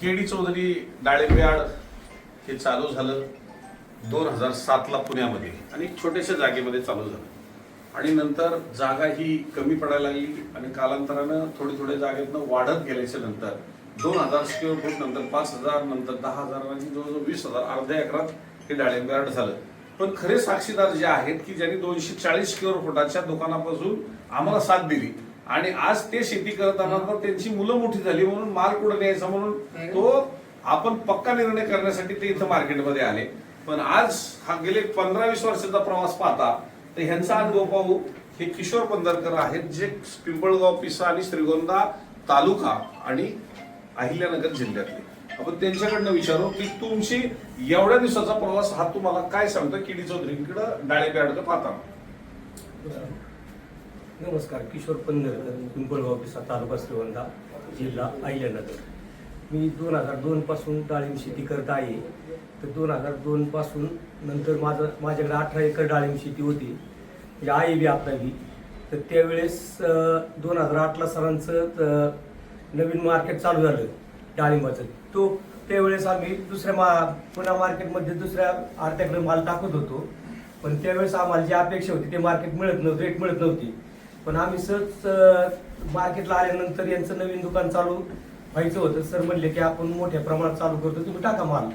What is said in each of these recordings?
KD Chaudhari डाळिंब्याड हे चालू झालं दोन हजार सातला पुण्यामध्ये आणि छोट्याशा जागेमध्ये चालू झालं. आणि नंतर जागा ही कमी पडायला लागली आणि कालांतरानं थोडी थोड्या जागेतनं वाढत गेल्याच्यानंतर दोन हजार स्क्वेअर फूट नंतर पाच हजार नंतर दहा हजार आणि जवळजवळ वीस हजार अर्ध्या एकरात हे डाळिंब्याड झालं. पण खरे साक्षीदार जे आहेत की ज्यांनी दोनशे चाळीस स्क्वेअर फुटाच्या दुकानापासून आम्हाला साथ दिली आणि आज ते शेती करताना तर त्यांची मुलं मोठी झाली म्हणून माल कुठं न्यायचा म्हणून तो आपण पक्का निर्णय करण्यासाठी ते इथं मार्केटमध्ये आले. पण आज हा गेले पंधरा वीस वर्षाचा प्रवास पाहता तर ह्यांचा अनुभव पाहू हे किशोर पंधरकर आहेत जे पिंपळगाव पिसा आणि श्रीगोंदा तालुका आणि अहिल्यानगर जिल्ह्यातले. आपण त्यांच्याकडनं विचारू की तुमची एवढ्या दिवसाचा प्रवास हा तुम्हाला काय सांगतो? किडी चौधरीकडं डाळे बॅडकडं पाहता. नमस्कार किशोर पंधरकर पिंपळगाव पिसा तालुका श्रीवंदा जिल्हा अहिल्यानगर. मी दोन हजार दोनपासून डाळिंब शेती करत आहे. तर दोन हजार दोनपासून नंतर माझं माझ्याकडे अठरा एकर डाळिंब शेती होती. म्हणजे आई बी आपला बी तर त्यावेळेस दोन हजार आठला सरांचं नवीन मार्केट चालू झालं डाळिंबाचं. तो त्यावेळेस आम्ही दुसऱ्या मा पुण्या मार्केटमध्ये दुसऱ्या आर्त्याकडे माल टाकत होतो. पण त्यावेळेस आम्हाला जी अपेक्षा होती ते मार्केट मिळत नव्हतं रेट मिळत नव्हती. पण आम्ही सहज मार्केटला आल्यानंतर यांचं नवीन दुकान चालू व्हायचं होतं. सर म्हणले की आपण मोठ्या प्रमाणात चालू करतो तुम्ही टाका माल.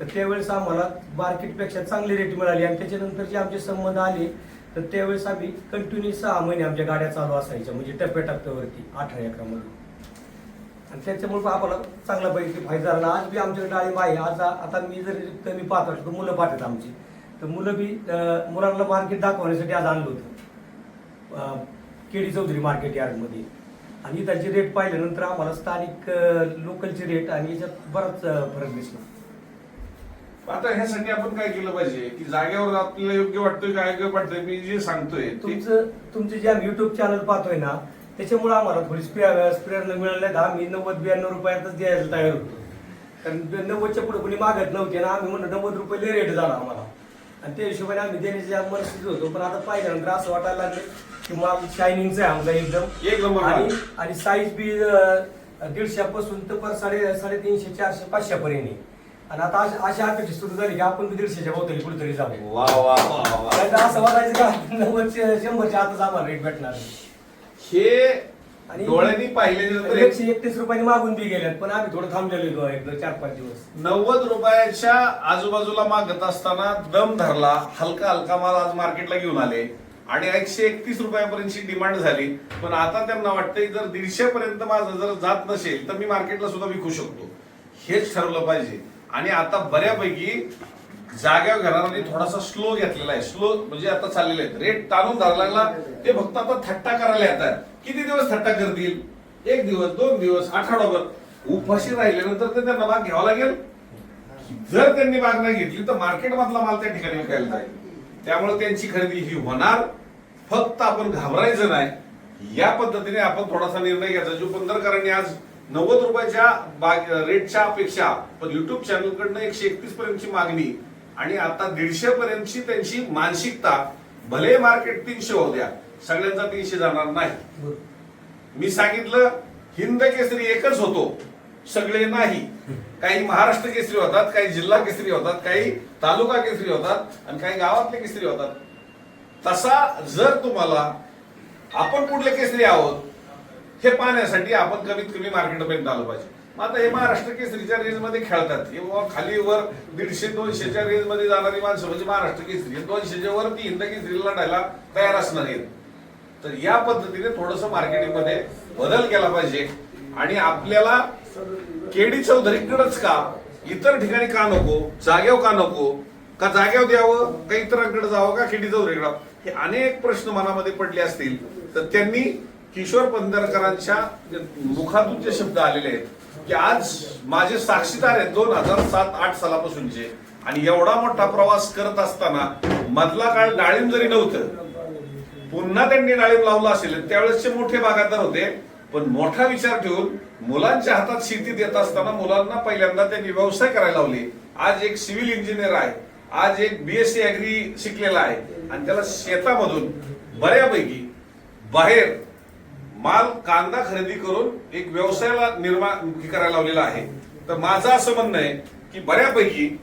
तर त्यावेळेस आम्हाला मार्केटपेक्षा चांगली रेट मिळाली आणि त्याच्यानंतर जे आमचे संबंध आले तर त्यावेळेस आम्ही कंटिन्यू सहा महिने आमच्या गाड्या चालू असायच्या म्हणजे टप्प्याटप्प्यावरती अठरा एकरामध्ये आणि त्याच्यामुळे आम्हाला चांगला पैकी फायदा झाला. आज बी आमच्याकडे डाळिंब आहे. आज आता मी जर कमी पाहत असतो तर मुलं पाहतात आमची. तर मुलं बी मुलांना मार्केट दाखवण्यासाठी आज आणलं होतं. केडी चौधरी मार्केट यार्डमध्ये. आणि त्यांचे रेट पाहिल्यानंतर आम्हाला स्थानिक लोकलचे रेट आणि याच्यात बराच फरक दिसला. आता ह्यासाठी आपण काय केलं पाहिजे? की जागेवर आपल्याला योग्य वाटतोय काय योग्य वाटतंय मी जे सांगतोय तुमचं तुमचे जे आम्ही युट्यूब चॅनल पाहतोय ना त्याच्यामुळे आम्हाला थोडी स्पेअर स्पेअर न मिळाले तर आम्ही नव्वद ब्याण्णव रुपयातच द्यायला तयार होतो. कारण नव्वदच्या पुढे कोणी मागत नव्हते ना आम्ही म्हणलं नव्वद रुपये लय रेट झाला आम्हाला. आणि त्या हिशोबाने आम्ही देण्याच्या मनस्थिती होतो. पण आता पाहिल्यानंतर असं वाटायला लागलं की माल शायनिंगचा आहे आमचा एकदम. एक नंबर माल. आणि साईज बी दीडशेपासून तर पर साडे साडेतीनशे चारशे पाचशे पर्यंत आहे. आणि आता अशा अशा अपेक्षा सुरू झाली की आपण बी दीडशेच्या भोवतली कुठेतरी जाऊ. वा वा वा वा. नाही तर असं वाटायचं का नव्वदचे शंभरच्या आतच आम्हाला रेट भेटणार हे आणि डोळ्यांनी एक एकशे एकतीस रुपयांनी मागून बी गेल्यात पण आम्ही थोडं थांबलेलो आहे एक चार पाच दिवस. नव्वद रुपयाच्या आजूबाजूला मागत असताना दम धरला हलका हलका माल आज मार्केटला घेऊन आले. आणि एकशे एकतीस रुपयापर्यंतची डिमांड झाली. पण आता त्यांना वाटतंय जर दीडशे पर्यंत माझं जर जात नसेल तर मी मार्केटला सुद्धा विकू शकतो. हेच ठरवलं पाहिजे. आणि आता बऱ्यापैकी जाग्या घरांनी थोडासा स्लो घेतलेला आहे. स्लो म्हणजे आता चाललेले आहेत. रेट ताणून धरला लागला. ते फक्त आता थट्टा करायला येतात. किती दिवस थट्टा करतील? एक दिवस दोन दिवस आठवडाभर उपाशी राहिल्यानंतर ते त्यांना भाग घ्यावा लागेल. जर त्यांनी भाग नाही घेतली तर मार्केट मधला माल त्या ठिकाणी विकायला जाईल. त्यामुळे त्यांची खरेदी ही होणार. फक्त आपण घाबरायचं नाही. या पद्धतीने आपण थोडासा निर्णय घ्यायचा. जो पंधरकरांनी आज नव्वद रुपयाच्या बाग रेटच्या अपेक्षा पण युट्यूब चॅनल कडनं एकशे एकतीस पर्यंतची मागणी आणि आता दीडशे पर्यंतची त्यांची मानसिकता भले मार्केट तीनशे होऊ द्या सगळ्यांचा तीनशे जाणार नाही. मी सांगितलं हिंद केसरी एकच होतो. सगळे नाही. काही महाराष्ट्र केसरी होतात काही जिल्हा केसरी होतात काही तालुका केसरी होतात आणि काही गावातले केसरी होतात. तसा जर तुम्हाला आपण कुठले केसरी आहोत हे पाहण्यासाठी आपण कमीत कमी मार्केटपर्यंत आलो पाहिजे. मग आता हे महाराष्ट्र केसरीच्या रेंजमध्ये खेळतात. हे बुवा खाली वर दीडशे दोनशेच्या रेंजमध्ये जाणारी माणसं म्हणजे महाराष्ट्र केसरी. दोनशेच्या वर ती हिंद केसरीला लढायला तयार असणार आहेत. तर या पद्धतीने थोडस मार्केटिंगमध्ये बदल केला पाहिजे. आणि आपल्याला केडी चौधरीकडच का? इतर ठिकाणी का नको? जागेव का नको? का जाग्यावर द्यावं? का इतरांकडे जावं? का केडी चौधरीकडे? हे अनेक प्रश्न मनामध्ये पडले असतील. तर त्यांनी किशोर पंधरकरांच्या मुखातून जे शब्द आलेले आहेत की आज माझे साक्षीदार आहेत दोन हजार सात आठ सालापासूनचे. आणि एवढा मोठा प्रवास करत असताना मधला काळ डाळिंब जरी नव्हतं पुन्हा त्यांनी डाळिंब लावलं असेल त्यावेळेसचे मोठे बागायतदार होते पण मोठा विचार ठेवून मुलांच्या हातात शेती देत असताना मुलांना पहिल्यांदा त्यांनी व्यवसाय करायला लावले. आज एक सिव्हिल इंजिनियर आहे. आज एक बीएससी अॅग्री शिकलेला आहे. आणि त्याला शेतामधून बऱ्यापैकी बाहेर माल कांदा खरेदी करून एक व्यवसायाला निर्माण करायला लावलेला आहे. तर माझं असं म्हणणं आहे की बऱ्यापैकी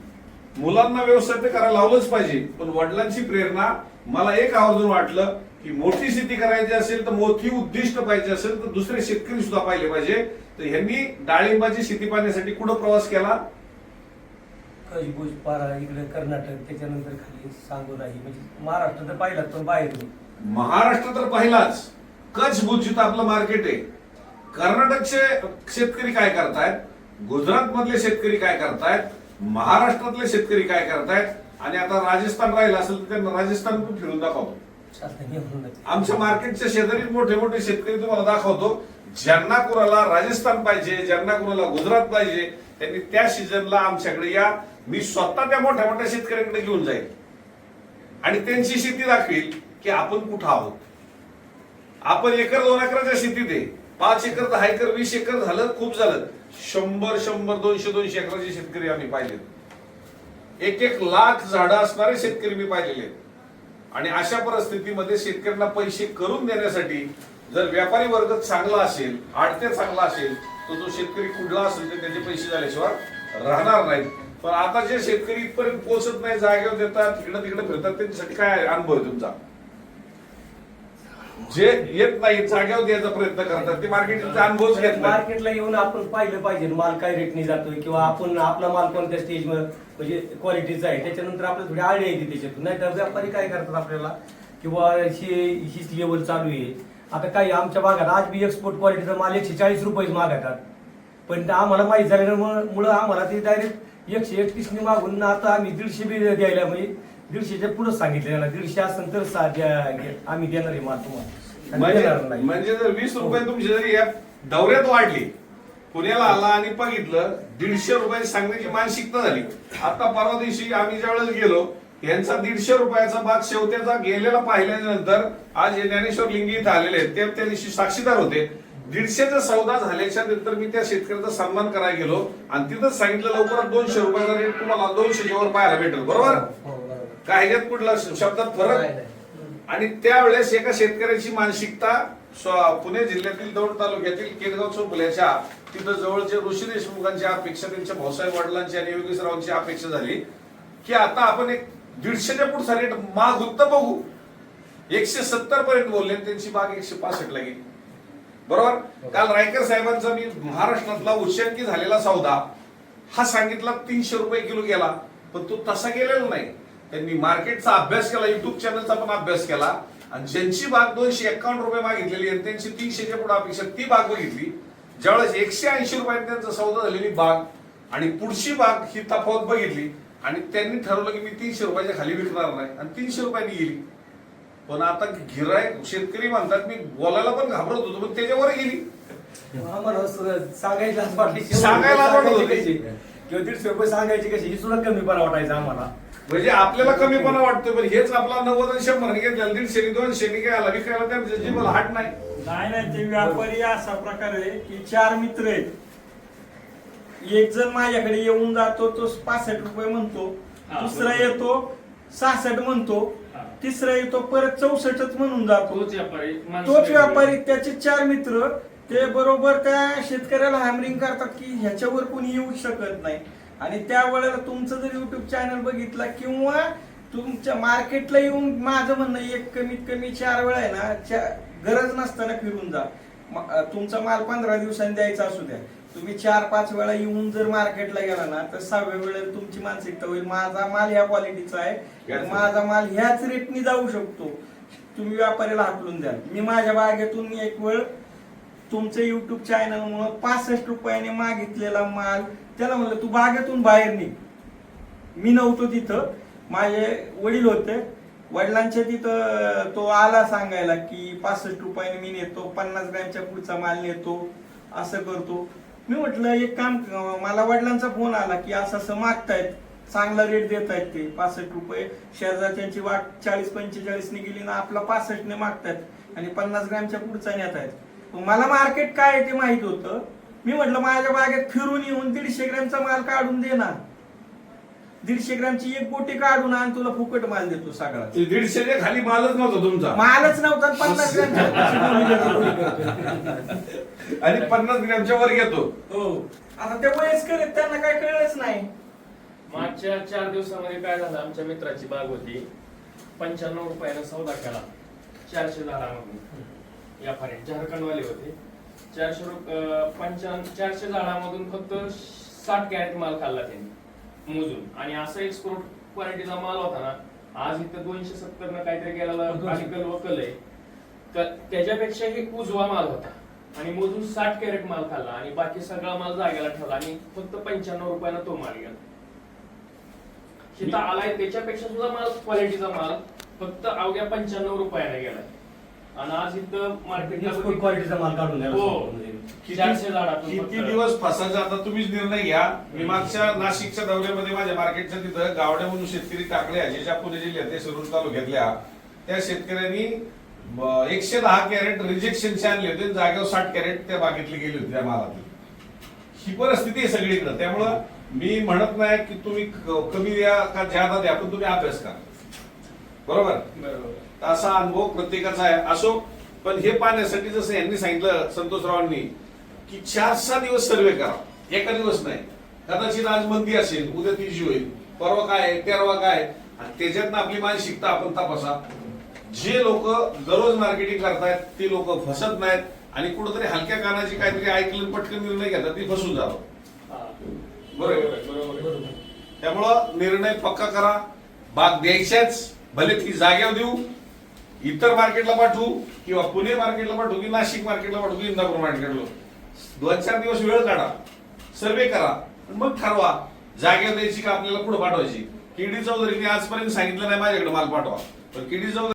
मुलांना व्यवसाय ते करायला लावलंच पाहिजे. पण वडिलांची प्रेरणा मला एक आवर्जून वाटलं की मोठी शेती करायची असेल तर मोठी उद्दिष्ट पाहिजे असेल तर दुसरे शेतकरी सुद्धा पाहिले पाहिजे. तर ह्यांनी डाळिंबाची शेती पाहण्यासाठी कुठं प्रवास केला? पारा इकडे कर्नाटक त्याच्यानंतर खाली आहे म्हणजे महाराष्ट्र तर पाहिला पण बाहेर महाराष्ट्र तर पहिलाच. कच्छ भुजीत आपलं मार्केट आहे. कर्नाटकचे शेतकरी काय करतायत? गुजरात मधले शेतकरी काय करतायत? महाराष्ट्रातले शेतकरी काय करतायत? आणि आता राजस्थान राहिलं असेल तर त्यांना राजस्थान पण फिरून दाखवतो. आमच्या मार्केटच्या शेजारी मोठे मोठे शेतकरी तुम्हाला दाखवतो ज्यांना कुणाला राजस्थान पाहिजे ज्यांना कुणाला गुजरात पाहिजे त्यांनी त्या सीझनला आमच्याकडे या. मी स्वतः त्या मोठ्या मोठ्या शेतकऱ्यांकडे घेऊन जाईल. आणि त्यांची शेती दाखवील की आपण कुठं आहोत. आपण एकर दोन एकराच्या शेतीत आहे. पाच एकर दहा एकर वीस एकर झालं खूप झालं. शंभर शंभर दोनशे दोनशे एकराचे शेतकरी आम्ही पाहिलेत. एक एक लाख झाडं असणारे शेतकरी मी पाहिलेले आहेत. आणि अशा परिस्थितीमध्ये शेतकऱ्यांना पैसे करून देण्यासाठी जर व्यापारी वर्ग चांगला असेल आडते चांगला असेल तर तो शेतकरी कुठला असेल तर त्याचे पैसे झाल्याशिवाय राहणार नाहीत पण आता जे शेतकरी इथपर्यंत पोहोचत नाही जागेवर देतात तिकडं तिकडे फिरतात त्यांच्यासाठी काय अनुभव आहे तुमचा? जे येत नाही जागेवर द्यायचा प्रयत्न करतात. ते मार्केटिंगचा अनुभवच घेत नाही. मार्केटला येऊन आपण पाहिलं पाहिजे माल काय रेटने जातोय किंवा आपण आपला माल कोणत्या स्टेजवर म्हणजे क्वालिटीचा आहे त्याच्यानंतर आपल्याला थोडी आयडिया येते त्याच्यातून. नाही तर व्यापारी काय करतात आपल्याला? किंवा ही हीच लेवल चालू आहे. आता काही आमच्या भागात आज बी एक्सपोर्ट क्वालिटीचा माल एकशे चाळीस रुपये मागतात. पण आम्हाला माहीत झाल्यामुळे आम्हाला ते डायरेक्ट एकशे एकतीसने मागून आता आम्ही दीडशे बी द्यायला म्हणजे दीडशेच्या पुढे सांगितले ना दीडशे असेल तर द्या- आम्ही देणार आहे माल तुम्हाला. आणि देणार म्हणजे नाही. म्हणजे जर वीस रुपये तुमची जरी या दौऱ्यात वाढली पुण्याला आला आणि बघितलं दीडशे रुपये सांगण्याची मानसिकता झाली. आता परवा दिवशी आम्ही ज्यावेळेस गेलो यांचा दीडशे रुपयाचा भाग शेवट्याचा गेलेला पाहिल्यानंतर आज हे ज्ञानेश्वर लिंगी इथं आलेले आहेत. ते त्या दिवशी साक्षीदार होते. दीडशेचा सौदा झाल्याच्यानंतर मी त्या शेतकऱ्याचा सन्मान करायला गेलो. आणि तिथंच सांगितलं लवकरात दोनशे रुपयाचा रेट तुम्हाला दोनशेच्या वर पाहायला भेटेल. बरोबर? बरोबर. काय ह्याच्यात कुठला शब्दात फरक? आणि त्यावेळेस एका शेतकऱ्याची मानसिकता पुणे जिल्ह्यातील दौंड तालुक्यातील केडगाव चौफुल्याच्या तिथं जवळचे ऋषी देशमुखांची अपेक्षा त्यांच्या भाऊसाहेब वडिलांची आणि योगेशरावांची अपेक्षा झाली की आता आपण एक दीडशेच्या पुढचा रेट माग उत्तर बघू. एकशे सत्तर पर्यंत बोलले आणि त्यांची बाग एकशे पासष्ट ला गेली. बरोबर? काल रायकर साहेबांचा मी महाराष्ट्रातला उच्चांकी झालेला सौदा हा सांगितला तीनशे रुपये किलो गेला पण तो तसा गेलेला नाही. त्यांनी मार्केटचा अभ्यास केला युट्यूब चॅनलचा पण अभ्यास केला. आणि ज्यांची बाग दोनशे एकावन्न रुपये मागितलेली आणि त्यांची तीनशेच्या पुढे अपेक्षा ती बाग बघितली ज्यावेळेस एकशे ऐंशी रुपयाने त्यांचा सौदा झालेली बाग आणि पुढची बाग ही तफावत बघितली आणि त्यांनी ठरवलं की मी तीनशे रुपयाच्या खाली विकणार नाही आणि तीनशे रुपयांनी गेली. पण आता गिराय शेतकरी म्हणतात मी बोलायला पण घाबरत होतो पण त्याच्यावर गेली. सांगायला. सांगायला वाटत? किंवा दीडशे रुपये सांगायची कशी ही सुद्धा कमीपणा वाटायचा आम्हाला म्हणजे आपल्याला कमीपणा वाटतोय पण हेच आपला नव्वद आणि शंभर घेतलं दीडशे दोनशे घ्यायला विकायला त्यांच्या जीवाला हाट नाही नाही नाही ते व्यापारी असा प्रकार आहे की चार मित्र आहेत एक जण माझ्याकडे येऊन जातो तो पासष्ट रुपये म्हणतो दुसरा. येतो सहासष्ट म्हणतो. तिसरा येतो परत चौसष्टच म्हणून जातो तोच व्यापारी तोच. व्यापारी त्याचे चार मित्र ते बरोबर त्या शेतकऱ्याला हॅमरिंग करतात की ह्याच्यावर कोणी येऊ शकत नाही. आणि त्यावेळेला तुमचं जर युट्यूब चॅनल बघितला किंवा तुमच्या मार्केटला येऊन माझं म्हणणं एक कमीत कमी चार वेळा आहे ना चा- गरज नसताना फिरून जा. तुमचा माल पंधरा दिवसांनी द्यायचा असू द्या. तुम्ही चार पाच वेळा येऊन जर मार्केटला गेला ना तर सहाव्या वेळेला तुमची मानसिकता होईल. माझा माल ह्या क्वालिटीचा आहे. माझा माल ह्याच रेटनी जाऊ शकतो. तुम्ही व्यापाऱ्याला हाकलून द्या मी माझ्या बागेतून एक वेळ तुमचं युट्यूब चॅनल मुळे पासष्ट रुपयाने मागितलेला माल त्याला म्हणलं तू बागेतून बाहेर निघ. मी नव्हतो तिथं. माझे वडील होते. वडिलांच्या तिथं तो आला सांगायला की पासष्ट रुपयाने मी नेतो पन्नास ग्रॅमच्या पुढचा माल नेतो असं करतो. मी म्हटलं एक काम मला वडिलांचा फोन आला की असं असं मागतायत चांगला रेट देत आहेत ते पासष्ट रुपये. शेजारच्यांची वाट चाळीस पंचेचाळीसने गेली ना आपला पासष्टने मागतायत आणि पन्नास ग्रॅमच्या पुढचा नेत आहेत मला मार्केट काय आहे ते माहीत होतं. मी म्हटलं माझ्या बागेत फिरून येऊन दीडशे ग्रॅमचा माल काढून दे ना दीडशे ग्रामची एक गोटी काढून आण तुला फुकट माल देतो सगळा. ते दीडशेच्या खाली मालच नव्हता तुमचा. मालच नव्हता पन्नास ग्रामची आणि पन्नास ग्रॅमच्या वर घेतो हो. आता ते वयस्कर आहेत त्यांना काय कळलंच नाही. मागच्या चार दिवसामध्ये काय झालं आमच्या मित्राची बाग होती. पंच्याण्णव रुपयानं सौदा केला. चारशे झाडामधून व्यापारी झारखंडवाले होते. चारशे रुपये पंच्याण्णव चारशे झाडामधून फक्त साठ कॅरेट माल खाल्ला त्यांनी मोजून. आणि असं एक्सपोर्ट क्वालिटीचा माल होता ना आज इथं दोनशे सत्तर न काहीतरी गेलेला आर्टिकल वकल आहे. तर त्याच्यापेक्षाही उजवा माल होता. आणि मोजून साठ कॅरेट माल खाल्ला आणि बाकी सगळा माल जागेला ठेवला आणि फक्त पंच्याण्णव रुपयानं तो माल गेला. तिथं आलाय त्याच्यापेक्षा सुद्धा माल क्वालिटीचा माल फक्त अवघ्या पंच्याण्णव रुपयाने गेलाय. आणि आज इथं मार्केटला एक्सपोर्ट क्वालिटीचा माल काढून द्यायला हो. सांगितलं म्हणजे. किती चारशे झाडातून किती फक्त. दिवस फसायचा? आता तुम्हीच निर्णय घ्या. मी मागच्या नाशिकच्या दौऱ्यामध्ये माझ्या मार्केटच्या तिथं गावडे म्हणून शेतकरी टाकले अजेच्या पुणे जिल्ह्यात ते शिरूर तालुक्यातल्या. त्या शेतकऱ्यांनी ब- एकशे दहा कॅरेट रिजेक्शनचे आणले होते जागेवर साठ कॅरेट त्या बागेतली गेली होती त्या मालातली. ही परिस्थिती आहे सगळीकडे. त्यामुळं मी म्हणत नाही की तुम्ही क- कमी द्या का ज्यादा द्या पण तुम्ही अभ्यास करा. बरोबर? बरोबर. असा अनुभव प्रत्येकाचा आहे. असो पण हे पाहण्यासाठी जसं यांनी सांगितलं संतोषरावांनी की चार सहा दिवस सर्वे करा. एका दिवस नाही. कदाचित आज मंदी असेल उद्या तिची होईल. परवा काय आहे, तेरवा काय आणि त्याच्यातनं आपली मानसिकता आपण तपासा. जे लोक दररोज मार्केटिंग करतायत ते लोक फसत नाहीत. आणि कुठंतरी हलक्या कानाची काहीतरी ऐकलं पटकन निर्णय घेतात ती फसून जातात. बरोबर आहे, बरोबर बरोबर. त्यामुळं निर्णय पक्का करा. बाग द्यायच्याच. भले ती जाग्यावर देऊ इतर मार्केटला पाठवू किंवा पुणे मार्केटला पाठवू की नाशिक मार्केटला पाठवू की इंदापूर मार्केटला दोन चार दिवस वेळ काढा. सर्वे करा. मग ठरवा. जागेवर द्यायची का आपल्याला पुढे पाठवायची? किडी चौधरीने आजपर्यंत सांगितलं नाही माझ्याकडे माल पाठवा. पण किडी चौधरी